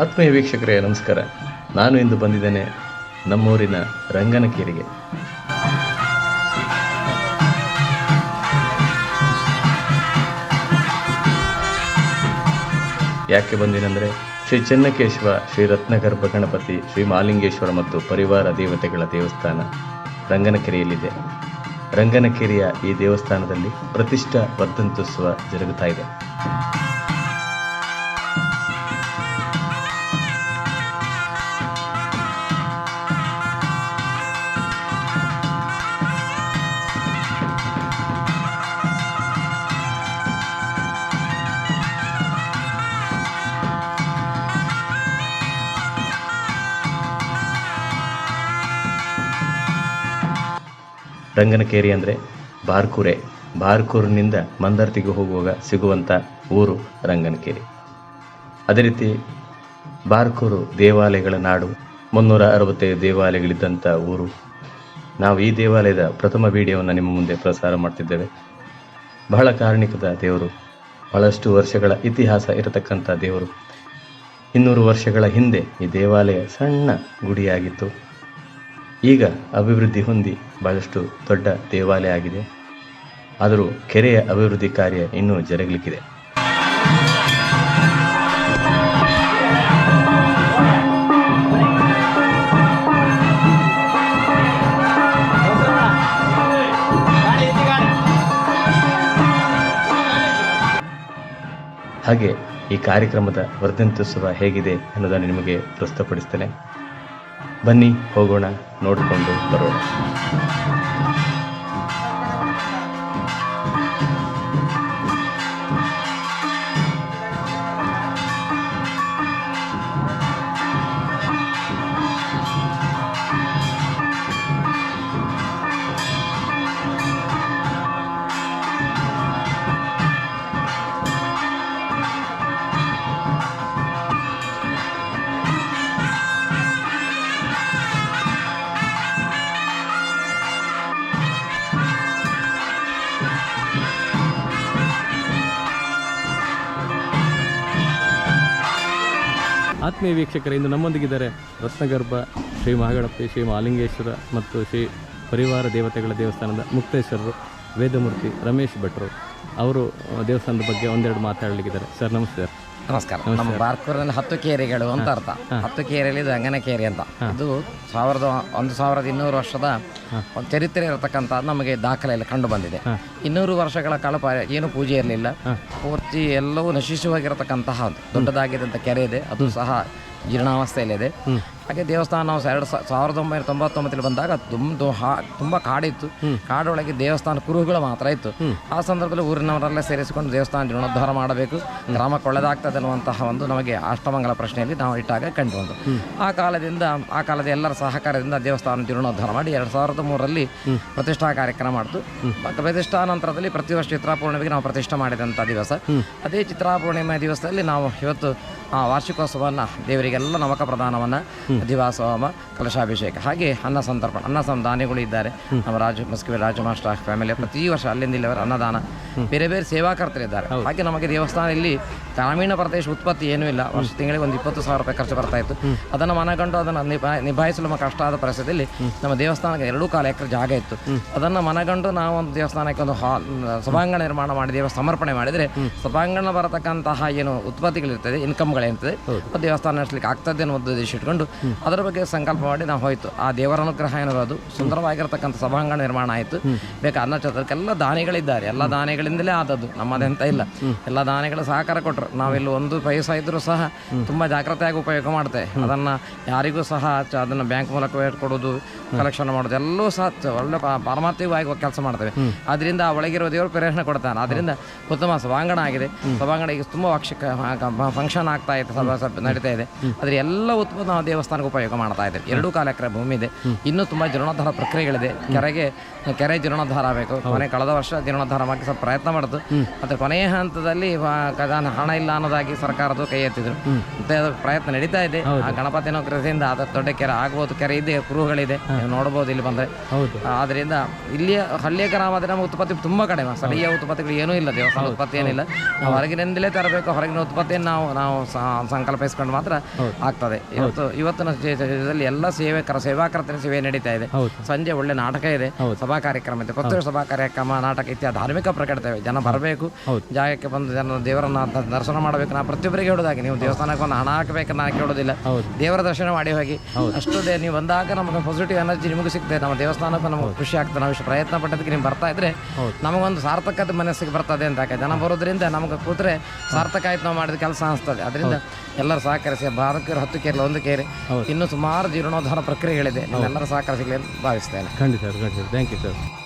ಆತ್ಮೀಯ ವೀಕ್ಷಕರೇ, ನಮಸ್ಕಾರ. ನಾನು ಇಂದು ಬಂದಿದ್ದೇನೆ ನಮ್ಮೂರಿನ ರಂಗನಕೇರಿಗೆ. ಯಾಕೆ ಬಂದಿನಂದ್ರೆ, ಶ್ರೀ ಚೆನ್ನಕೇಶವ ಶ್ರೀ ರತ್ನಗರ್ಭ ಗಣಪತಿ, ಶ್ರೀ ಮಾಲಿಂಗೇಶ್ವರ ಮತ್ತು ಪರಿವಾರ ದೇವತೆಗಳ ದೇವಸ್ಥಾನ ರಂಗನಕೆರೆಯಲ್ಲಿದೆ. ರಂಗನಕೆರೆಯ ಈ ದೇವಸ್ಥಾನದಲ್ಲಿ ಪ್ರತಿಷ್ಠಾ ವರ್ಧಂತೋತ್ಸವ ಜರುಗುತ್ತಾ ಇದೆ. ರಂಗನಕೇರಿ ಅಂದರೆ ಬಾರ್ಕೂರೆ. ಬಾರ್ಕೂರಿನಿಂದ ಮಂದರ್ತಿಗೆ ಹೋಗುವಾಗ ಸಿಗುವಂಥ ಊರು ರಂಗನಕೇರಿ. ಅದೇ ರೀತಿ ಬಾರ್ಕೂರು ದೇವಾಲಯಗಳ ನಾಡು, ಮುನ್ನೂರ ಅರವತ್ತೈದು ದೇವಾಲಯಗಳಿದ್ದಂಥ ಊರು. ನಾವು ಈ ದೇವಾಲಯದ ಪ್ರಥಮ ವಿಡಿಯೋವನ್ನು ನಿಮ್ಮ ಮುಂದೆ ಪ್ರಸಾರ ಮಾಡ್ತಿದ್ದೇವೆ. ಬಹಳ ಕಾರಣಿಕದ ದೇವರು, ಬಹಳಷ್ಟು ವರ್ಷಗಳ ಇತಿಹಾಸ ಇರತಕ್ಕಂಥ ದೇವರು. ಇನ್ನೂರು ವರ್ಷಗಳ ಹಿಂದೆ ಈ ದೇವಾಲಯ ಸಣ್ಣ ಗುಡಿಯಾಗಿತ್ತು. ಈಗ ಅಭಿವೃದ್ಧಿ ಹೊಂದಿ ಬಹಳಷ್ಟು ದೊಡ್ಡ ದೇವಾಲಯ ಆಗಿದೆ. ಆದರೂ ಕೆರೆಯ ಅಭಿವೃದ್ಧಿ ಕಾರ್ಯ ಇನ್ನೂ ಜರುಗಲಿಕ್ಕಿದೆ. ಹಾಗೆ ಈ ಕಾರ್ಯಕ್ರಮದ ವರ್ಧಂತ್ಯೋತ್ಸವ ಹೇಗಿದೆ ಅನ್ನೋದನ್ನು ನಿಮಗೆ ಪ್ರಸ್ತುತಪಡಿಸ್ತೇನೆ. ಬನ್ನಿ ಹೋಗೋಣ ನೋಡಿಕೊಂಡು ಬರೋಣ. ಆತ್ಮೀಯ ವೀಕ್ಷಕರ, ಇಂದು ನಮ್ಮೊಂದಿಗಿದ್ದಾರೆ ರತ್ನಗರ್ಭ ಶ್ರೀ ಮಹಾಗಣಪತಿ, ಶ್ರೀ ಮಹಾಲಿಂಗೇಶ್ವರ ಮತ್ತು ಶ್ರೀ ಪರಿವಾರ ದೇವತೆಗಳ ದೇವಸ್ಥಾನದ ಮುಕ್ತೇಶ್ವರರು, ವೇದಮೂರ್ತಿ ರಮೇಶ್ ಭಟ್ರು. ಅವರು ದೇವಸ್ಥಾನದ ಬಗ್ಗೆ ಒಂದೆರಡು ಮಾತಾಡಲಿಕ್ಕಿದ್ದಾರೆ. ಸರ್, ನಮಸ್ತೆ. ನಮಸ್ಕಾರ. ನಮ್ಮ ಬಾರ್ಕೂರಲ್ಲಿ ಹತ್ತು ಕೇರಿಗಳು ಅಂತ ಅರ್ಥ. ಹತ್ತು ಕೇರಿಯಲ್ಲಿ ಇದು ಅಂಗನ ಕೇರಿ ಅಂತ. ಇದು ಸಾವಿರದ ಒಂದು ಸಾವಿರದ ಇನ್ನೂರು ವರ್ಷದ ಒಂದು ಚರಿತ್ರೆ ಇರತಕ್ಕಂಥ ನಮಗೆ ದಾಖಲೆಯಲ್ಲಿ ಕಂಡು ಬಂದಿದೆ. ಇನ್ನೂರು ವರ್ಷಗಳ ಕಾಲ ಏನು ಪೂಜೆ ಇರಲಿಲ್ಲ. ಪೂರ್ತಿ ಎಲ್ಲವೂ ನಶಿಸುವಾಗಿರತಕ್ಕಂತಹ ದೊಡ್ಡದಾಗಿದ್ದಂಥ ಕೆರೆ ಇದೆ. ಅದು ಸಹ ಜೀರ್ಣಾವಸ್ಥೆಯಲ್ಲಿದೆ. ಹಾಗೆ ದೇವಸ್ಥಾನ ನಾವು ಎರಡು ಸಾವಿರದ ಒಂಬೈನೂರ ತೊಂಬತ್ತೊಂಬತ್ತಲ್ಲಿ ಬಂದಾಗ ತುಂಬ ತುಂಬ ಕಾಡಿತ್ತು. ಕಾಡೊಳಗೆ ದೇವಸ್ಥಾನ ಕುರುಹುಗಳು ಮಾತ್ರ ಇತ್ತು. ಆ ಸಂದರ್ಭದಲ್ಲಿ ಊರಿನವರೆಲ್ಲ ಸೇರಿಸಿಕೊಂಡು ದೇವಸ್ಥಾನ ಜೀರ್ಣೋದ್ಧಾರ ಮಾಡಬೇಕು. ಗ್ರಾಮಕ್ಕೆ ಒಳ್ಳೆದಾಗ್ತದೆ ಅನ್ನುವಂತಹ ಒಂದು ನಮಗೆ ಅಷ್ಟಮಂಗಲ ಪ್ರಶ್ನೆಯಲ್ಲಿ ನಾವು ಇಟ್ಟಾಗ ಕಂಡು ಬಂತು ಆ ಕಾಲದಿಂದ ಆ ಕಾಲದ ಎಲ್ಲರ ಸಹಕಾರದಿಂದ ದೇವಸ್ಥಾನ ಜೀರ್ಣೋದ್ಧಾರ ಮಾಡಿ ಎರಡು ಸಾವಿರದ ಮೂರರಲ್ಲಿ ಪ್ರತಿಷ್ಠಾ ಕಾರ್ಯಕ್ರಮ ಮಾಡಿತು. ಮತ್ತು ಪ್ರತಿಷ್ಠಾ ನಂತರದಲ್ಲಿ ಪ್ರತಿ ವರ್ಷ ಚಿತ್ರಾಪೂರ್ಣಿಮೆಗೆ ನಾವು ಪ್ರತಿಷ್ಠೆ ಮಾಡಿದಂಥ ದಿವಸ. ಅದೇ ಚಿತ್ರಾಪೂರ್ಣಿಮೆ ದಿವಸದಲ್ಲಿ ನಾವು ಇವತ್ತು ವಾರ್ಷಿಕೋತ್ಸವವನ್ನು ದೇವರಿಗೆಲ್ಲ ನಮಕ ಪ್ರದಾನವನ್ನು ದಿವಾಸ ಹೋಮ ಕಲಶಾಭಿಷೇಕ ಹಾಗೆ ಅನ್ನ ಸಂತರ್ಪಣ ಅನ್ನ ಸಂದಾನಿಗಳು ಇದ್ದಾರೆ. ನಮ್ಮ ರಾಜ ಮಸ್ಕಿವಿ ರಾಜ ಮಾಸ್ಟರ್ ಫ್ಯಾಮಿಲಿ ಪ್ರತಿ ವರ್ಷ ಅಲ್ಲಿಂದ ಇಲ್ಲಿವರ ಅನ್ನದಾನ ಬೇರೆ ಬೇರೆ ಸೇವಾಕರ್ತರಿದ್ದಾರೆ ಹಾಗೆ ನಮಗೆ ದೇವಸ್ಥಾನ ಇಲ್ಲಿ ಗ್ರಾಮೀಣ ಪ್ರದೇಶ ಉತ್ಪತ್ತಿ ಏನೂ ಇಲ್ಲ. ವರ್ಷ ತಿಂಗಳಿಗೆ ಒಂದು ಇಪ್ಪತ್ತು ಸಾವಿರ ರೂಪಾಯಿ ಖರ್ಚು ಬರ್ತಾ ಇತ್ತು. ಅದನ್ನು ಮನಗಂಡು ಅದನ್ನು ನಿಭಾ- ನಿಭಾಯಿಸಲು ನಮ್ಮ ಕಷ್ಟ ಆದ ಪರಿಸ್ಥಿತಿಯಲ್ಲಿ ನಮ್ಮ ದೇವಸ್ಥಾನಕ್ಕೆ ಎರಡೂ ಕಾಲ ಎಕರೆ ಜಾಗ ಇತ್ತು. ಅದನ್ನು ಮನಗಂಡು ನಾವು ಒಂದು ದೇವಸ್ಥಾನಕ್ಕೆ ಒಂದು ಹಾಲ್ ಸಭಾಂಗಣ ನಿರ್ಮಾಣ ಮಾಡಿ ದೇವ ಸಮರ್ಪಣೆ ಮಾಡಿದರೆ ಸಭಾಂಗಣ ಬರತಕ್ಕಂತಹ ಏನು ಉತ್ಪತ್ತಿಗಳಿರ್ತದೆ ಇನ್ಕಮ್ಗಳೇನಿರ್ತದೆ ಆ ದೇವಸ್ಥಾನ ನಡೆಸಲಿಕ್ಕೆ ಆಗ್ತದೆ ಅನ್ನೋ ಉದ್ದೇಶ ಇಟ್ಕೊಂಡು ಅದರ ಬಗ್ಗೆ ಸಂಕಲ್ಪ ಮಾಡಿ ನಾವು ಹೋಯ್ತು. ಆ ದೇವರ ಅನುಗ್ರಹ ಏನಿರೋದು ಸುಂದರವಾಗಿರತಕ್ಕಂಥ ಸಭಾಂಗಣ ನಿರ್ಮಾಣ ಆಯಿತು. ಬೇಕಾ ಅನ್ನಚತ್ರಕ್ಕೆಲ್ಲ ದಾನಿಗಳಿದ್ದಾರೆ. ಎಲ್ಲ ದಾನಿಗಳಿಂದಲೇ ಆದದ್ದು. ನಮ್ಮದೆಂತ ಇಲ್ಲ. ಎಲ್ಲ ದಾನಿಗಳು ಸಹಕಾರ ಕೊಟ್ಟರು ನಾವೆಲ್ಲ ಒಂದು ಪೈಸಾ ಇದ್ದರೂ ಸಹ ತುಂಬ ಜಾಗ್ರತೆಯಾಗಿ ಉಪಯೋಗ ಮಾಡ್ತೇವೆ. ಅದನ್ನು ಯಾರಿಗೂ ಸಹ ಅದನ್ನು ಬ್ಯಾಂಕ್ ಮೂಲಕ ಕೊಡೋದು ಕಲೆಕ್ಷನ್ ಮಾಡೋದು ಎಲ್ಲವೂ ಸಹ ಒಳ್ಳೆ ಪಾರಮಾತ್ಯವಾಗಿ ಪಾರಮಾರ್ಥಿಕವಾಗಿ ಕೆಲಸ ಮಾಡ್ತೇವೆ. ಅದರಿಂದ ಒಳಗಿರೋ ದೇವರು ಪ್ರೇರಣೆ ಕೊಡ್ತಾನೆ. ಅದರಿಂದ ಉತ್ತಮ ಸಭಾಂಗಣ ಆಗಿದೆ. ಸಭಾಂಗಣ ಈಗ ತುಂಬ ವಾಕ್ಷಿಕ ಫಂಕ್ಷನ್ ಆಗ್ತಾ ಇದೆ ಸಭಾ ಸಭೆ ನಡೀತಾ ಇದೆ. ಆದರೆ ಎಲ್ಲ ಉತ್ಪನ್ನ ನಾವು ದೇವಸ್ಥಾನಕ್ಕೆ ಉಪಯೋಗ ಮಾಡ್ತಾ ಇದ್ದೇವೆ ಎರಡೂ ಕಾಲ ಎಕರೆ ಭೂಮಿ ಇದೆ. ಇನ್ನೂ ತುಂಬ ಜೀರ್ಣೋದ್ಧಾರ ಪ್ರಕ್ರಿಯೆಗಳಿದೆ. ಕೆರೆಗೆ ಕೆರೆ ಜೀರ್ಣೋದ್ಧಾರ ಆಗಬೇಕು. ಕೊನೆ ಕಳೆದ ವರ್ಷ ಜೀರ್ಣೋದ್ಧಾರ ಮಾಡಿ ಸ್ವಲ್ಪ ಪ್ರಯತ್ನ ಮಾಡಿತು ಮತ್ತು ಕೊನೆಯ ಹಂತದಲ್ಲಿ ಖಜಾನೆ ಹಣ ಇಲ್ಲ ಅನ್ನೋದಾಗಿ ಸರ್ಕಾರದ ಕೈ ಎತ್ತಿದ್ರು. ಮತ್ತೆ ಪ್ರಯತ್ನ ನಡೀತಾ ಇದೆ. ಆ ಗಣಪತಿ ಕೃಷಿಯಿಂದ ಅದ ದೊಡ್ಡ ಕೆರೆ ಆಗ್ಬೋದು. ಕೆರೆ ಇದೆ ಕುರುಹುಗಳಿದೆ. ನೋಡ್ಬೋದು ಇಲ್ಲಿ ಬಂದರೆ. ಆದ್ದರಿಂದ ಆದ್ರಿಂದ ಇಲ್ಲಿಯ ಹಳ್ಳಿಯ ಗ್ರಾಮದ ನಮ್ಮ ಉತ್ಪತ್ತಿ ತುಂಬ ಕಡಿಮೆ. ಸ್ಥಳೀಯ ಉತ್ಪತ್ತಿಗಳು ಏನೂ ಇಲ್ಲ. ದೇವಸ್ಥಾನ ಉತ್ಪತ್ತಿ ಏನಿಲ್ಲ. ನಾವು ಹೊರಗಿನಿಂದಲೇ ತರಬೇಕು. ಹೊರಗಿನ ಉತ್ಪತ್ತಿಯನ್ನು ನಾವು ನಾವು ಸಂಕಲ್ಪಿಸ್ಕೊಂಡು ಮಾತ್ರ ಆಗ್ತದೆ. ಇವತ್ತು ಇವತ್ತಿನ ಇದರಲ್ಲಿ ಎಲ್ಲ ಸೇವಕರ ಸೇವಾಕರ್ತನ ಸೇವೆ ನಡೀತಾ ಇದೆ. ಸಂಜೆ ಒಳ್ಳೆ ನಾಟಕ ಇದೆ. ಸಭಾ ಕಾರ್ಯಕ್ರಮ ಇದೆ. ಪ್ರತ್ಯೇಕ ಸಭಾ ಕಾರ್ಯಕ್ರಮ ನಾಟಕ ಇತ್ಯಾದಿ ಧಾರ್ಮಿಕ ಪ್ರಕಟತೆ ಜನ ಬರಬೇಕು. ಜಾಗಕ್ಕೆ ಬಂದು ಜನ ದೇವರನ್ನ ದರ್ಶನ ಮಾಡಬೇಕು. ನಾ ಪ್ರತಿಯೊಬ್ಬರಿಗೆ ಹೇಳೋದಾಗಿ ನೀವು ದೇವಸ್ಥಾನಕ್ಕೆ ಒಂದು ಹಣ ಹಾಕಬೇಕು ನಾನು ಕೇಳೋದಿಲ್ಲ ದೇವರ ದರ್ಶನ ಮಾಡಿ ಹೋಗಿ. ಅಷ್ಟು ನೀವು ಬಂದಾಗ ನಮಗೆ ಪಾಸಿಟಿವ್ ಎನರ್ಜಿ ನಿಮಗೆ ಸಿಗ್ತದೆ. ನಮ್ಮ ದೇವಸ್ಥಾನಕ್ಕೂ ನಮಗೆ ಖುಷಿ ಆಗ್ತದೆ. ನಾವು ಇಷ್ಟು ಪ್ರಯತ್ನ ಪಟ್ಟದಕ್ಕೆ ನೀವು ಬರ್ತಾ ಇದ್ರೆ ನಮಗೊಂದು ಸಾರ್ಥಕತೆ ಮನಸ್ಸಿಗೆ ಬರ್ತದೆ ಅಂತ ಜನ ಬರೋದ್ರಿಂದ ನಮಗೆ ಕೂತ್ರೆ ಸಾರ್ಥಕ ಆಯ್ತು. ನಾವು ಮಾಡಿದ ಕೆಲಸ ಅನಿಸ್ತದೆ. ಅದರಿಂದ ಎಲ್ಲರೂ ಸಹಕರಿಸಿ ಭಾರತೀಯರು ಹತ್ತು ಕೇರಳ ಒಂದು ಕೇರಿ. ಇನ್ನೂ ಸುಮಾರು ಜೀರ್ಣೋದ್ಧಾರ ಪ್ರಕ್ರಿಯೆಗಳಿದೆ. ಎಲ್ಲರೂ ಸಹಕಾರ ಸಿಗಲಿ ಅಂತ ಭಾವಿಸ್ತೇನೆ. ಖಂಡಿತ ಸರ್ ಖಂಡಿತ ಥ್ಯಾಂಕ್ ಯು ಸರ್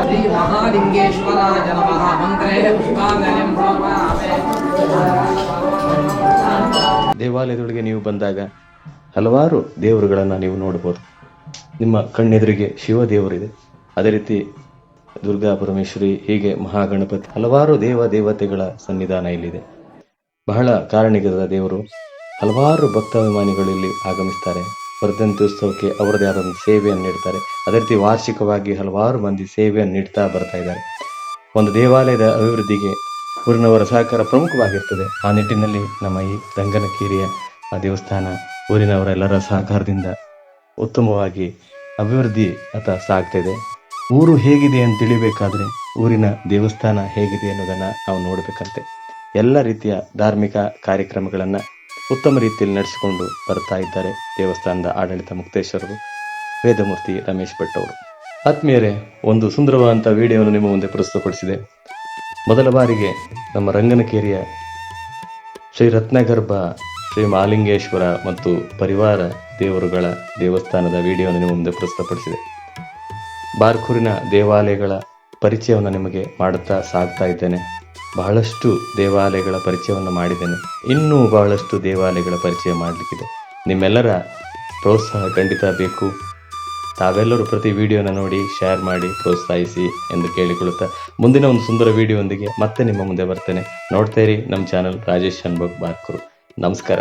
श्री महालिंगेश्वराय नमः मन्त्रे पुष्पाञ्जलिं समर्पयामि ದೇವಾಲಯದೊಳಗೆ ನೀವು ಬಂದಾಗ ಹಲವಾರು ದೇವರುಗಳನ್ನು ನೀವು ನೋಡ್ಬೋದು ನಿಮ್ಮ ಕಣ್ಣೆದುರಿಗೆ ಶಿವ ದೇವರಿದೆ ಅದೇ ರೀತಿ ದುರ್ಗಾ ಪರಮೇಶ್ವರಿ ಹೀಗೆ ಮಹಾಗಣಪತಿ ಹಲವಾರು ದೇವ ದೇವತೆಗಳ ಸನ್ನಿಧಾನ ಇಲ್ಲಿದೆ ಬಹಳ ಕಾರಣಿಕದ ದೇವರು ಹಲವಾರು ಭಕ್ತಾಭಿಮಾನಿಗಳು ಇಲ್ಲಿ ಆಗಮಿಸ್ತಾರೆ ವರ್ಧಂತಿ ಉತ್ಸವಕ್ಕೆ ಅವರದೇ ಆದ ಒಂದು ಸೇವೆಯನ್ನು ನೀಡ್ತಾರೆ. ಅದೇ ರೀತಿ ವಾರ್ಷಿಕವಾಗಿ ಹಲವಾರು ಮಂದಿ ಸೇವೆಯನ್ನು ನೀಡ್ತಾ ಬರ್ತಾ ಇದ್ದಾರೆ. ಒಂದು ದೇವಾಲಯದ ಅಭಿವೃದ್ಧಿಗೆ ಊರಿನವರ ಸಹಕಾರ ಪ್ರಮುಖವಾಗಿರ್ತದೆ. ಆ ನಿಟ್ಟಿನಲ್ಲಿ ನಮ್ಮ ಈ ರಂಗನಕೇರಿಯ ದೇವಸ್ಥಾನ ಊರಿನವರೆಲ್ಲರ ಸಹಕಾರದಿಂದ ಉತ್ತಮವಾಗಿ ಅಭಿವೃದ್ಧಿ ಅಥ ಸಾಗ್ತಾ ಇದೆ ಊರು ಹೇಗಿದೆ ಅಂತ ತಿಳಿಬೇಕಾದ್ರೆ ಊರಿನ ದೇವಸ್ಥಾನ ಹೇಗಿದೆ ಅನ್ನೋದನ್ನ ನಾವು ನೋಡಬೇಕಂತೆ. ಎಲ್ಲ ರೀತಿಯ ಧಾರ್ಮಿಕ ಕಾರ್ಯಕ್ರಮಗಳನ್ನು ಉತ್ತಮ ರೀತಿಯಲ್ಲಿ ನಡೆಸಿಕೊಂಡು ಬರ್ತಾ ಇದ್ದಾರೆ ದೇವಸ್ಥಾನದ ಆಡಳಿತ ಮುಕ್ತೇಶ್ವರರು, ವೇದಮೂರ್ತಿ ರಮೇಶ್ ಭಟ್ ಅವರು ಆತ್ಮೀಯರೇ, ಒಂದು ಸುಂದರವಾದಂಥ ವಿಡಿಯೋವನ್ನು ನಿಮ್ಮ ಮುಂದೆ ಪ್ರಸ್ತುತಪಡಿಸಿದೆ. ಮೊದಲ ಬಾರಿಗೆ ನಮ್ಮ ರಂಗನಕೇರಿಯ ಶ್ರೀ ರತ್ನಗರ್ಭ, ಶ್ರೀ ಮಾಲಿಂಗೇಶ್ವರ ಮತ್ತು ಪರಿವಾರ ದೇವರುಗಳ ದೇವಸ್ಥಾನದ ವಿಡಿಯೋವನ್ನು ನಿಮ್ಮ ಮುಂದೆ ಪ್ರಸ್ತುತಪಡಿಸಿದೆ. ಬಾರ್ಕೂರಿನ ದೇವಾಲಯಗಳ ಪರಿಚಯವನ್ನು ನಿಮಗೆ ಮಾಡುತ್ತಾ ಸಾಗ್ತಾ ಇದ್ದೇನೆ. ಬಹಳಷ್ಟು ದೇವಾಲಯಗಳ ಪರಿಚಯವನ್ನು ಮಾಡಿದ್ದೇನೆ. ಇನ್ನೂ ಬಹಳಷ್ಟು ದೇವಾಲಯಗಳ ಪರಿಚಯ ಮಾಡಲಿಕ್ಕಿದೆ. ನಿಮ್ಮೆಲ್ಲರ ಪ್ರೋತ್ಸಾಹ ಖಂಡಿತ ಬೇಕು. ತಾವೆಲ್ಲರೂ ಪ್ರತಿ ವಿಡಿಯೋನ ನೋಡಿ ಶೇರ್ ಮಾಡಿ, ಪ್ರೋತ್ಸಾಹಿಸಿ ಎಂದು ಕೇಳಿಕೊಳ್ಳುತ್ತಾ ಮುಂದಿನ ಒಂದು ಸುಂದರ ವಿಡಿಯೋದೊಂದಿಗೆ ಮತ್ತೆ ನಿಮ್ಮ ಮುಂದೆ ಬರ್ತೇನೆ. ನೋಡ್ತಾ ಇರಿ ನಮ್ಮ ಚಾನಲ್ ರಾಜೇಶ್ ಅನ್ಬಗ್ ಬಾರ್ಕೂರು. ನಮಸ್ಕಾರ.